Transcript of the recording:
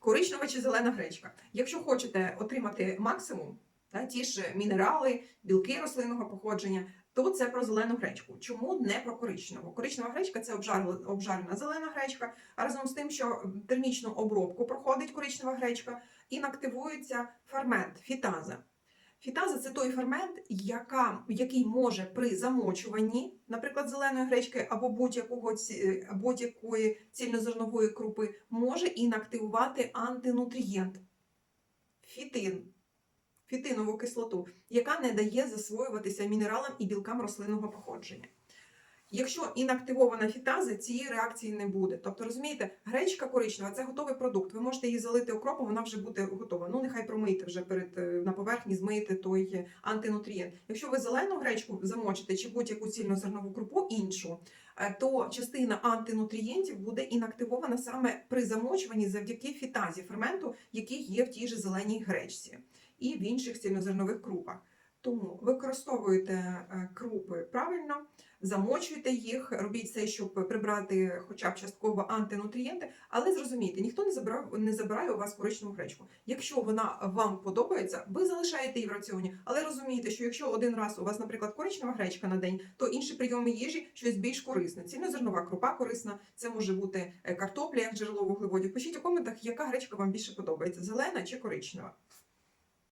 Коричнева чи зелена гречка. Якщо хочете отримати максимум, та, ті ж мінерали, білки рослинного походження, то це про зелену гречку. Чому не про коричневу? Коричнева гречка це обжарена, зелена гречка, а разом з тим, що термічну обробку проходить коричнева гречка, інактивується фермент фітаза. Фітаза це той фермент, яка, який може при замочуванні, наприклад, зеленої гречки або будь-якого будь-якої цільнозернової крупи, може інактивувати антинутрієнт фітин, фітинову кислоту, яка не дає засвоюватися мінералам і білкам рослинного походження. Якщо інактивована фітаза, цієї реакції не буде. Тобто, розумієте, гречка коричнева це готовий продукт. Ви можете її залити окропом, вона вже буде готова. Ну нехай промийте вже перед е, на поверхні, змиєте той антинутрієнт. Якщо ви зелену гречку замочите чи будь-яку цільнозернову крупу іншу, е, то частина антинутрієнтів буде інактивована саме при замочуванні завдяки фітазі ферменту, який є в тій же зеленій гречці і в інших цільнозернових крупах. Тому використовуйте е, крупи правильно, замочуйте їх, робіть все, щоб прибрати хоча б частково антинутрієнти, але зрозумійте, ніхто не забирає, не забирає у вас коричневу гречку. Якщо вона вам подобається, ви залишаєте її в раціоні, але розумійте, що якщо один раз у вас, наприклад, коричнева гречка на день, то інші прийоми їжі щось більш корисне. Цільнозернова крупа корисна, це може бути е, картопля як джерело вуглеводів. Пишіть у коментах, яка гречка вам більше подобається: зелена чи коричнева.